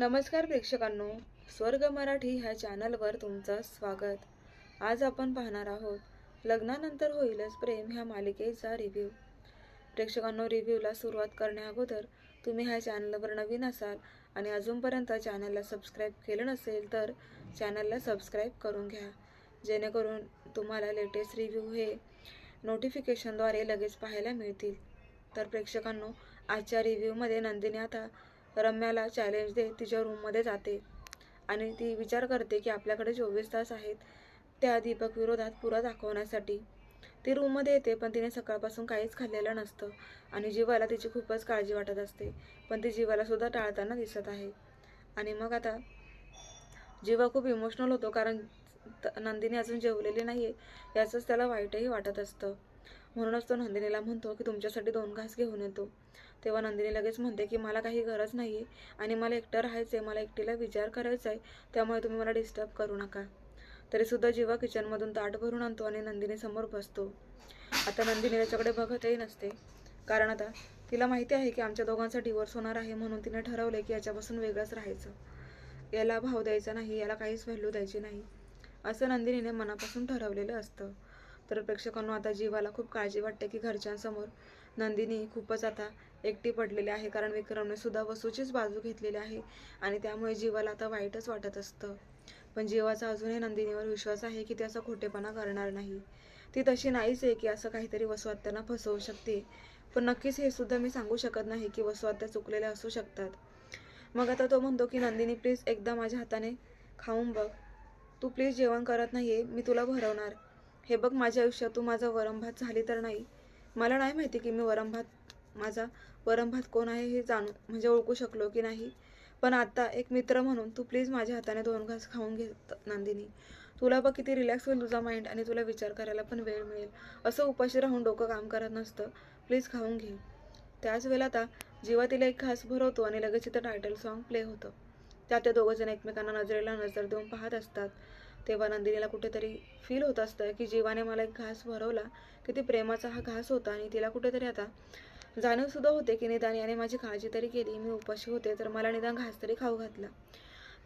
नमस्कार प्रेक्षकांनो स्वर्ग मराठी ह्या चॅनलवर तुमचं स्वागत. आज आपण पाहणार आहोत लग्नानंतर होईलच प्रेम ह्या मालिकेचा रिव्ह्यू प्रेक्षकांनो रिव्ह्यूला सुरुवात करण्याअगोदर तुम्ही ह्या चॅनलवर नवीन असाल आणि अजूनपर्यंत चॅनलला सबस्क्राईब केलं नसेल तर चॅनलला सबस्क्राईब करून घ्या. जेणेकरून तुम्हाला लेटेस्ट रिव्ह्यू हे नोटिफिकेशनद्वारे लगेच पाहायला मिळतील. तर प्रेक्षकांनो आजच्या रिव्ह्यूमध्ये नंदिनी आता रम्याला चॅलेंज देत तिच्या रूममध्ये जाते. आणि ती विचार करते की आपल्याकडे चोवीस तास आहेत त्या दीपक विरोधात पुरा दाखवण्यासाठी. ती रूममध्ये येते पण तिने सकाळपासून काहीच खाल्लेलं नसतं. आणि जीवाला तिची खूपच काळजी वाटत असते पण ती जीवाला सुद्धा टाळताना दिसत आहे. आणि मग आता जीवा खूप इमोशनल होतो कारण त- नंदिनी अजून जेवलेली नाही आहे याचंच त्याला वाईटही वाटत असतं. म्हणूनच तो नंदिनीला म्हणतो की तुमच्यासाठी दोन घास घेऊन येतो. तेव्हा नंदिनी लगेच म्हणते की मला काही गरज नाही आहे आणि मला एकटं राहायचं आहे मला एकटीला विचार करायचा आहे त्यामुळे तुम्ही मला डिस्टर्ब करू नका. तरीसुद्धा जीवा किचनमधून ताट भरून आणतो आणि नंदिनी समोर बसतो. आता नंदिनी त्याच्याकडे बघतही नसते. कारण आता तिला माहिती आहे की आमच्या दोघांचा डिवोर्स होणार आहे म्हणून तिने ठरवलं की याच्यापासून वेगळंच राहायचं. याला भाव द्यायचा नाही याला काहीच व्हॅल्यू द्यायची नाही. असं नंदिनीने मनापासून ठरवलेलं असतं. तर प्रेक्षकांना आता जीवाला खूप काळजी वाटते की घरच्यांसमोर नंदिनी खूपच आता एकटी पडलेली आहे. कारण विक्रमने सुद्धा वसूचीच बाजू घेतलेली आहे. आणि त्यामुळे जीवाला आता वाईटच वाटत असतं. पण जीवाचा अजूनही नंदिनीवर विश्वास आहे की ती असा खोटेपणा करणार नाही. ती तशी नाहीच आहे की असं काहीतरी वसुआत्यांना फसवू शकते. पण नक्कीच हे सुद्धा मी सांगू शकत नाही की वसुआत्या चुकलेल्या असू शकतात. मग आता तो म्हणतो की नंदिनी प्लीज एकदा माझ्या हाताने खाऊन बघ. तू प्लीज जेवण करत नाहीये मी तुला भरवणार. हे बघ माझ्या आयुष्यात तू माझा वरमभात झाली तर नाही. मला नाही माहिती की मी वरंभात माझा वरंभात कोण आहे हे जाणू म्हणजे ओळखू शकलो की नाही. पण आता एक मित्र म्हणून तू प्लीज माझ्या हाताने दोन घास खाऊन घे नांदिनी. तुला बघ किती रिलॅक्स होईल तुझा माइंड आणि तुला विचार करायला पण वेळ मिळेल. असं उपाशी राहून डोकं काम करत नसतं. प्लीज खाऊन घे. त्याच वेळेला आता जीवा तिला एक घास भरवतो आणि लगेच तिथं टायटल सॉन्ग प्ले होतं. त्यात ते दोघंजण एकमेकांना नजरेला नजर देऊन पाहत असतात. तेव्हा नंदिनीला कुठेतरी फील होत असतं की जीवाने मला एक घास भरवला किती प्रेमाचा हा घास होता आणि तिला कुठेतरी आता जाणीवसुद्धा होते की निदान याने माझी काळजी तरी केली मी उपाशी होते तर मला निदान घास तरी खाऊ घातला.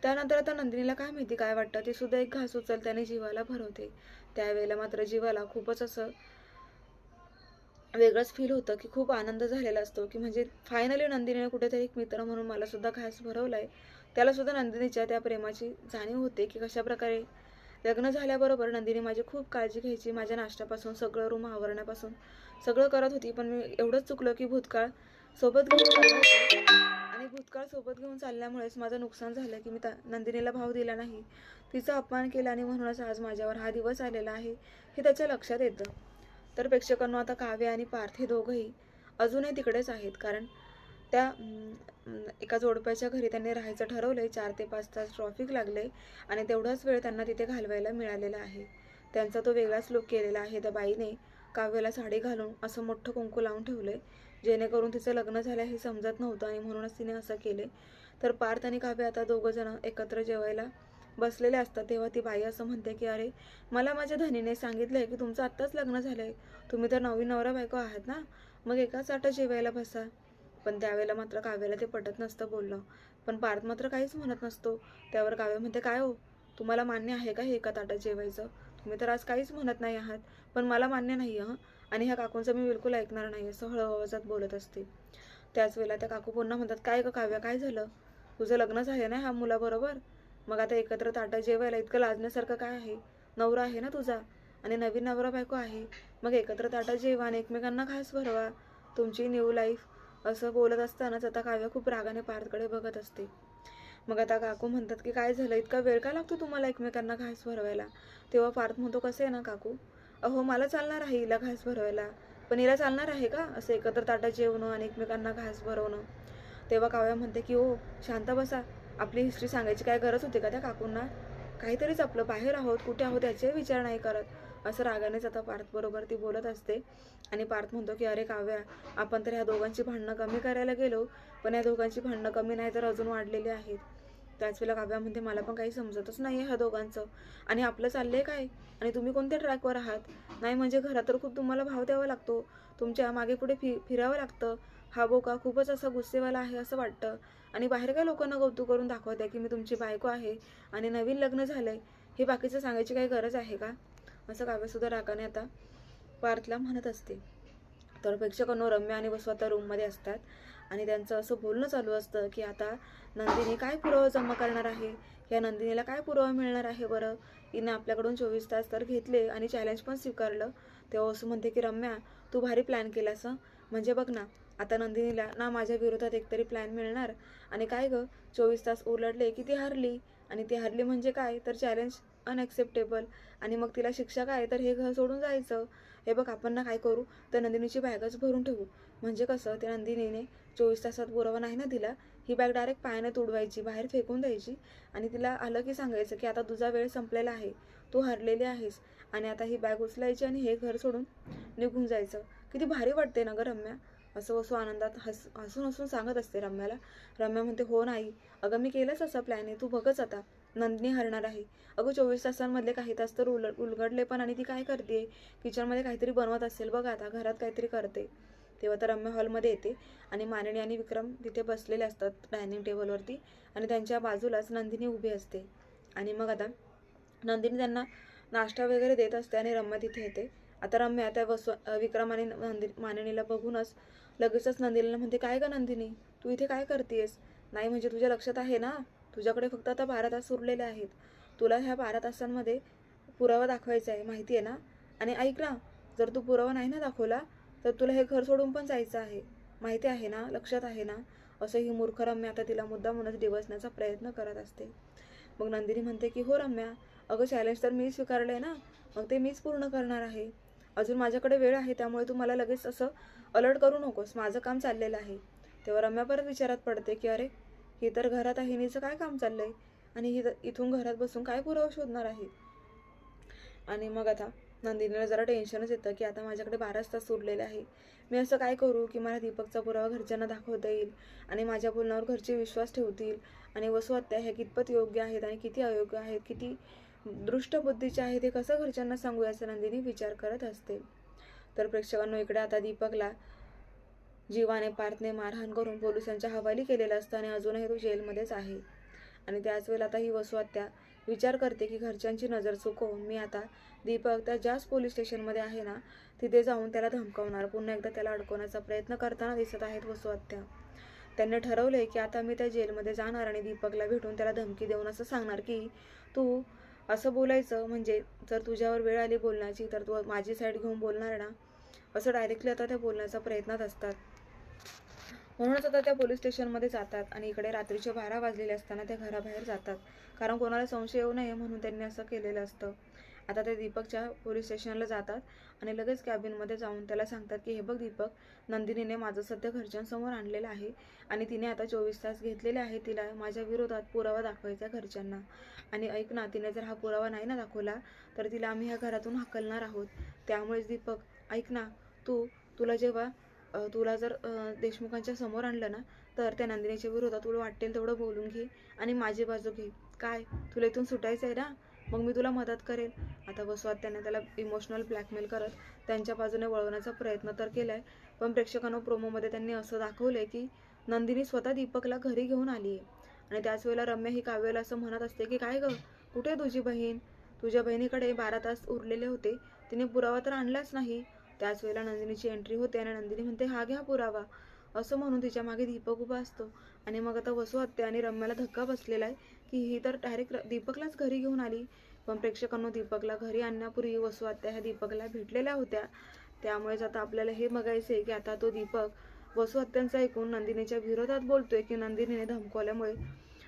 त्यानंतर आता नंदिनीला काय माहिती काय वाटतं ती सुद्धा एक घास उचल त्याने जीवाला भरवते. त्यावेळेला मात्र जीवाला खूपच असं वेगळंच फील होतं की खूप आनंद झालेला असतो की म्हणजे फायनली नंदिनीने कुठेतरी एक मित्र म्हणून मला सुद्धा घास भरवलाय. त्याला सुद्धा नंदिनीच्या त्या प्रेमाची जाणीव होते की कशा प्रकारे लग्न झाल्याबरोबर नंदिनी माझी खूप काळजी घ्यायची. माझ्या नाश्त्यापासून सगळं रूम आवरण्यापासून सगळं करत होती. पण मी एवढंच चुकलं की भूतकाळ सोबत घेऊन आणि भूतकाळ सोबत घेऊन चालल्यामुळेच माझं नुकसान झालं की मी त्या नंदिनीला भाव दिला नाही. तिचा अपमान केला आणि म्हणूनच आज माझ्यावर हा दिवस आलेला आहे हे त्याच्या लक्षात येतं. तर प्रेक्षकांना आता काव्य आणि पार्थ हे दोघंही अजूनही तिकडेच आहेत. कारण त्या एका जोडप्याच्या घरी त्यांनी राहायचं ठरवलंय. चार ते पाच तास ट्रॉफिक लागले आणि तेवढाच वेळ त्यांना तिथे घालवायला मिळालेला आहे. त्यांचा तो वेगळाच लुक केलेला आहे. त्या बाईने काव्याला साडी घालून असं मोठं कुंकू लावून ठेवलंय जेणेकरून तिचं लग्न झालं हे समजत नव्हतं आणि म्हणूनच तिने असं केले तर पार्थ आणि काव्य आता दोघं जण एकत्र जेवायला बसलेले असतात. तेव्हा ती बाई असं म्हणते की अरे मला माझ्या धनीने सांगितलंय की तुमचं आत्ताच लग्न झालंय. तुम्ही तर नवीन नवरा बायको आहात ना? मग एकाच आटा जेवायला बसा. पण त्यावेळेला मात्र काव्याला ते पटत नसतं बोलणं. पण पार्थ मात्र काहीच म्हणत नसतो. त्यावर काव्य म्हणते काय हो? तुम्हाला मान्य आहे का हे एका ताटात जेवायचं? तुम्ही तर आज काहीच म्हणत नाही आहात. पण मला मान्य नाही हं? आणि ह्या काकूंचं मी बिलकुल ऐकणार नाही असं हळू आवाजात बोलत असते. त्याच वेळेला त्या काकू पुन्हा म्हणतात काय का काव्य काय झालं? तुझं लग्न झालं ना ह्या मुलाबरोबर? मग आता एकत्र ताटात जेवायला इतकं लाजण्यासारखं काय आहे? नवरा आहे ना तुझा? आणि नवीन नवरा बायको आहे? मग एकत्र ताटात जेवा आणि एकमेकांना खास भरवा. तुमची न्यू लाईफ असं बोलत असतानाच आता काव्या खूप रागाने पार्थकडे बघत असते. मग आता काकू म्हणतात की काय झालं? इतका वेळ का लागतो तुम्हाला एकमेकांना घास भरवायला? तेव्हा पार्थ म्हणतो कसं आहे ना काकू? अहो मला चालणार आहे हिला घास भरवायला. पण हिला चालणार आहे का? असं एकत्र ताटात जेवणं आणि एकमेकांना घास भरवणं. तेव्हा काव्या म्हणते की हो शांत बसा. आपली हिस्ट्री सांगायची काय गरज होती का त्या काकूंना? काहीतरीच आपलं बाहेर आहोत कुठे आहोत याचे विचार नाही करत. असं रागानेच आता पार्थ बरोबर ती बोलत असते. आणि पार्थ म्हणतो की अरे काव्या आपण तर ह्या दोघांची भांडणं कमी करायला गेलो पण या दोघांची भांडणं कमी नाही तर अजून वाढलेली आहेत. त्याच वेळेला काव्या म्हणते मला पण काही समजतच नाही आहे ह्या दोघांचं. आणि आपलं चाललंय काय? आणि तुम्ही कोणत्या ट्रॅकवर आहात? नाही म्हणजे घरात तर खूप तुम्हाला भाव द्यावा लागतो. तुमच्या मागे पुढे फि फिरावं लागतं. हा बोका खूपच असा गुस्सेवाला आहे असं वाटतं. आणि बाहेर काय लोकांना कौतुक करून दाखवत आहे की मी तुमची बायको आहे आणि नवीन लग्न झालंय. हे बाकीचं सांगायची काही गरज आहे का? असं काव्यसुद्धा रागाने आता पार्थला म्हणत असते. तर प्रेक्षकांनो रम्या आणि वसू आता रूममध्ये असतात आणि त्यांचं असं बोलणं चालू असतं की आता नंदिनी काय पुरावा जमा करणार आहे? या नंदिनीला काय पुरावा मिळणार आहे बरं? हिनं आपल्याकडून चोवीस तास तर घेतले आणि चॅलेंज पण स्वीकारलं. तेव्हा असं म्हणते की रम्या तू भारी प्लॅन केलास म्हणजे बघ ना आता नंदिनीला ना माझ्या विरोधात एकतरी प्लॅन मिळणार? आणि काय गं? चोवीस तास उलटले की ती हरली? आणि ती हरली म्हणजे काय? तर चॅलेंज अनॲक्सेप्टेबल आणि मग तिला शिक्षा काय तर हे घर सोडून जायचं. हे बघ आपण ना काय करू? तर नंदिनीची बॅगच भरून ठेवू. म्हणजे कसं? ते नंदिनीने चोवीस तासात पुरावा नाही ना दिला? ही बॅग डायरेक्ट पायाने तुडवायची बाहेर फेकून द्यायची. आणि तिला आलं की सांगायचं की आता तुझा वेळ संपलेला आहे. तू हरलेली आहेस. आणि आता ही बॅग उचलायची आणि हे घर सोडून निघून जायचं. किती भारी वाटते ना गं रम्या? असं वसू आनंदात हस हसून हसून सांगत असते रम्याला. रम्या म्हणते हो नाही. अगं मी केलंच असं प्लॅन आहे. तू बघच आता. नंदिनी हरणार आहे. अगं चोवीस तासांमधले काही तास तर उल उलगडले पण आणि ती काय करते? किचनमध्ये काहीतरी बनवत असेल बघ आता घरात काहीतरी करते. तेव्हा तर रम्या हॉलमध्ये येते आणि मानिनी आणि विक्रम तिथे बसलेले असतात डायनिंग टेबलवरती आणि त्यांच्या बाजूलाच नंदिनी उभी असते. आणि मग आता नंदिनी त्यांना नाश्ता वगैरे देत असते आणि रम्या तिथे येते. आता रम्या त्या वसु विक्रम आणि नंदि माननीला बघूनच लगेचच नंदिनीला म्हणते काय का नंदिनी? तू इथे काय करतेस नाही म्हणजे तुझ्या लक्षात आहे ना? तुझ्याकडे फक्त आता बारा तास उरलेले आहेत. तुला ह्या बारा तासांमध्ये पुरावा दाखवायचा आहे माहिती आहे ना? आणि ऐक ना जर तू पुरावा नाही ना दाखवला तर तुला हे घर सोडून पण जायचं आहे. माहिती आहे ना? लक्षात आहे ना? असं ही मूर्ख रम्या आता तिला मुद्दा म्हणत डिवसण्याचा प्रयत्न करत असते. मग नंदिनी म्हणते की हो रम्या अगं चॅलेंज तर मी स्वीकारलं आहे ना? मग ते मीच पूर्ण करणार आहे. अजून माझ्याकडे वेळ आहे त्यामुळे तू मला लगेच असं अलर्ट करू नकोस. माझं काम चाललेलं आहे. तेव्हा रम्या परत विचारात पडते की अरे ही तर घरात आहे हिनीचं काय काम चाललंय? आणि ही इथून घरात बसून काय पुरावा शोधणार आहे? आणि मग आता नंदिनीला जरा टेन्शनच येतं की आता माझ्याकडे बाराच तास उरलेले आहे. मी असं काय करू की मला दीपकचा पुरावा घरच्यांना दाखवता येईल आणि माझ्या बोलण्यावर घरचे विश्वास ठेवतील? आणि वसू हत्या ह्या कितपत योग्य आहेत आणि किती अयोग्य आहेत? किती दृष्ट बुद्धीचे आहेत हे कसं घरच्यांना सांगू याचा नंदिनी विचार करत असते. तर प्रेक्षकांनो इकडे आता दीपकला जीवाने पार्थने मारहाण करून पोलिसांच्या हवाली केलेलं असतं आणि अजूनही तो जेलमध्येच आहे. आणि त्याच वेळेला आता ही वसू विचार करते की घरच्यांची नजर चुकवून मी आता दीपक त्या ज्याच पोलीस स्टेशनमध्ये आहे ना तिथे जाऊन त्याला धमकावणार. पुन्हा एकदा त्याला अडकवण्याचा प्रयत्न करताना दिसत आहेत वसू हत्या त्यांनी आहे की आता मी त्या जेलमध्ये जाणार आणि दीपकला भेटून त्याला धमकी देऊन असं सांगणार की तू असं बोलायचं म्हणजे जर तुझ्यावर वेळ आली बोलण्याची तर तू माझी साईड घेऊन बोलणार ना? असं डायरेक्टली आता त्या बोलण्याचा प्रयत्नात असतात. म्हणूनच आता त्या पोलीस स्टेशनमध्ये जातात आणि इकडे रात्रीचे बारा वाजलेले असताना त्या घराबाहेर जातात. कारण कोणाला संशय येऊ नये म्हणून त्यांनी असं केलेलं असतं. आता ते दीपकच्या पोलीस स्टेशनला जातात आणि लगेच कॅबिनमध्ये जाऊन त्याला सांगतात की हे बघ दीपक नंदिनीने माझं सध्या घरच्यांसमोर आणलेलं आहे आणि तिने आता चोवीस तास घेतलेले आहे तिला माझ्या विरोधात पुरावा दाखवायचा घरच्यांना. आणि ऐक ना तिने जर हा पुरावा नाही ना दाखवला तर तिला आम्ही ह्या घरातून हकलणार आहोत. त्यामुळेच दीपक ऐक ना तू तुला जेव्हा तुला जर देशमुखांच्या समोर आणलं ना तर त्या नंदिनीच्या विरोधात तुला वाटेल तेवढं बोलून घे आणि माझी बाजू घे. काय? तुला इथून सुटायचं आहे ना? मग मी तुला मदत करेल आता बसवात त्याने त्याला इमोशनल ब्लॅकमेल करत त्यांच्या बाजूने वळवण्याचा प्रयत्न तर केलाय पण प्रेक्षकांना प्रोमोमध्ये त्यांनी असं दाखवलंय की नंदिनी स्वतः दीपकला घरी घेऊन आली आहे आणि त्याच वेळेला रम्या ही काव्याला असं म्हणत असते की काय गं? कुठे आहे तुझी बहीण? तुझ्या बहिणीकडे बारा तास उरलेले होते. तिने पुरावा तर आणलाच नाही. त्याच वेळेला नंदिनीची एंट्री होते आणि नंदिनी म्हणते हा घ्या पुरावा. असं म्हणून तिच्यामागे दीपक उभा असतो. आणि मग आता वसू हत्या आणि रम्याला धक्का बसलेला आहे की ही तर डायरेक्ट दीपकलाच घरी घेऊन आली. पण प्रेक्षकांनो दीपकला घरी आणण्यापूर्वी वसू हत्या ह्या दीपकला भेटलेल्या होत्या. त्यामुळेच आता आपल्याला हे बघायचं आहे की आता तो दीपक वसू हत्यांचं ऐकून नंदिनीच्या विरोधात बोलतोय की नंदिनीने धमकवल्यामुळे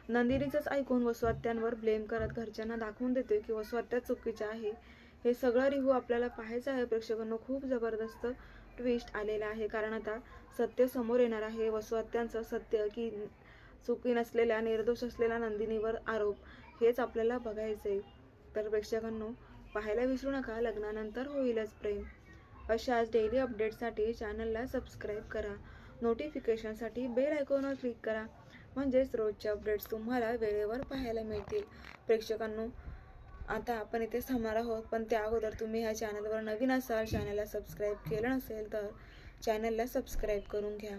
नंदिनीचंच ऐकून वसू हत्यांवर ब्लेम करत घरच्यांना दाखवून देतोय की वसू हत्या चुकीच्या आहे. हे सगळं रिव्ह्यू आपल्याला पाहायचं आहे. प्रेक्षकांना खूप जबरदस्त ट्विस्ट आलेला आहे. कारण आता सत्य समोर येणार आहे. वसुहत्यांचं सत्य की चुकी नसलेल्या निर्दोष असलेल्या नंदिनीवर आरोप हेच आपल्याला बघायचं आहे तर प्रेक्षकांनो पाहायला विसरू नका. लग्नानंतर होईलच प्रेम. अशाच डेली अपडेटसाठी चॅनलला सबस्क्राईब करा. नोटिफिकेशनसाठी बेल आयकॉनवर क्लिक करा. म्हणजेच रोजच्या अपडेट्स तुम्हाला वेळेवर पाहायला मिळतील. प्रेक्षकांनो आता आपण इथे थांबणार आहोत पण त्या अगोदर तुम्ही ह्या चॅनलवर नवीन असाल चॅनलला सबस्क्राईब केलं नसेल तर चॅनलला सबस्क्राईब करून घ्या.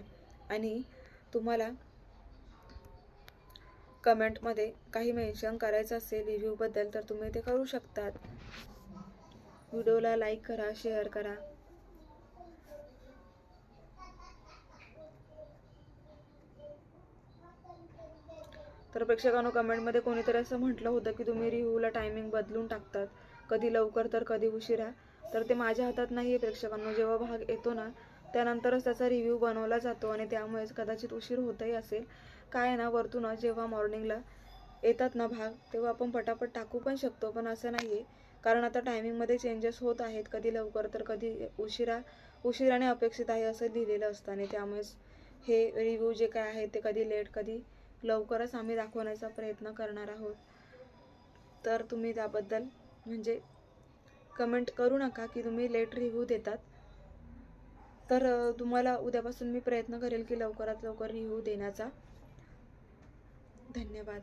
आणि तुम्हाला कमेंटमध्ये काही मेन्शन करायचं असेल रिव्ह्यूबद्दल तर तुम्ही ते करू शकतात. व्हिडिओला लाईक करा शेअर करा. तर प्रेक्षकांनो कमेंटमध्ये कोणीतरी असं म्हटलं होतं की तुम्ही रिव्ह्यूला टायमिंग बदलून टाकतात. कधी लवकर तर कधी उशिरा. तर ते माझ्या हातात नाही आहे प्रेक्षकांनो. जेव्हा भाग येतो ना त्यानंतरच त्याचा रिव्ह्यू बनवला जातो आणि त्यामुळेच कदाचित उशीर होतही असेल. काय आहे ना वरतून जेव्हा मॉर्निंगला येतात ना भाग तेव्हा आपण पटापट टाकू पण शकतो पण असं नाही आहे कारण आता टायमिंगमध्ये चेंजेस होत आहेत. कधी लवकर तर कधी उशिरा. उशिराने अपेक्षित आहे असं लिहिलेलं असतं आणि त्यामुळेच हे रिव्ह्यू जे काय आहे ते कधी लेट कधी लवकरच आम्ही दाखवण्याचा प्रयत्न करणार आहोत. तर तुम्ही त्याबद्दल म्हणजे कमेंट करू नका की तुम्ही लेट रिव्ह्यू देतात. तर तुम्हाला उद्यापासून मी प्रयत्न करेल की लवकरात लवकर रिव्ह्यू देण्याचा. धन्यवाद.